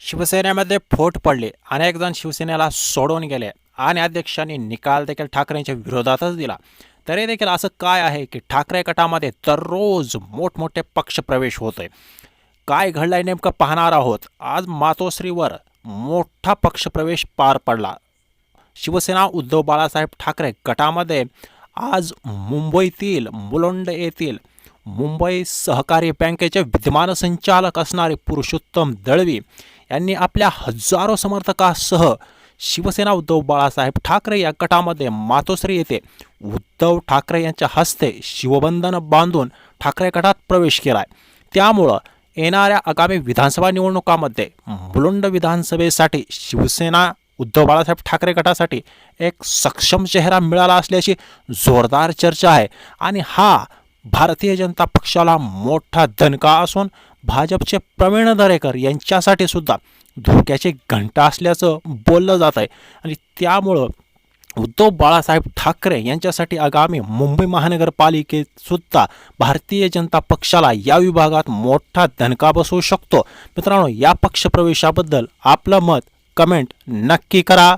शिवसेनेमध्ये फोट पडले. अनेक जण शिवसेनेला सोडून गेले. आणि अध्यक्षांनी निकाल देखील ठाकरेंच्या विरोधातच दिला. तरी देखील असं काय आहे की ठाकरे गटामध्ये दररोज मोठमोठे पक्षप्रवेश होतोय. काय घडलंय नेमकं पाहणार आहोत. आज मातोश्रीवर मोठा पक्षप्रवेश पार पडला. शिवसेना उद्धव बाळासाहेब ठाकरे गटामध्ये आज मुंबईतील मुलुंड येथील मुंबई सहकारी बँकेचे विद्यमान संचालक असणारे पुरुषोत्तम दळवी यांनी आपल्या हजारो समर्थकासह शिवसेना उद्धव बाळासाहेब ठाकरे या गटामध्ये मातोश्री येथे उद्धव ठाकरे यांच्या हस्ते शिवबंधन बांधून ठाकरे गटात प्रवेश केला आहे त्यामुळं येणाऱ्या आगामी विधानसभा निवडणुकामध्ये मुलुंड विधानसभेसाठी शिवसेना उद्धव बाळासाहेब ठाकरे गटासाठी एक सक्षम चेहरा मिळाला असल्याची जोरदार चर्चा आहे. आणि हा भारतीय जनता पक्षाला मोठा धनका असून भाजपचे प्रवीण दरेकर यांच्यासाठी सुद्धा धोक्याचे घंटा असल्याचं बोललं जात आहे. आणि त्यामुळं उद्धव बाळासाहेब ठाकरे यांच्यासाठी आगामी मुंबई महानगरपालिकेत सुद्धा भारतीय जनता पक्षाला या विभागात मोठा धनका बसवू शकतो. मित्रांनो या पक्षप्रवेशाबद्दल आपलं मत कमेंट नक्की करा.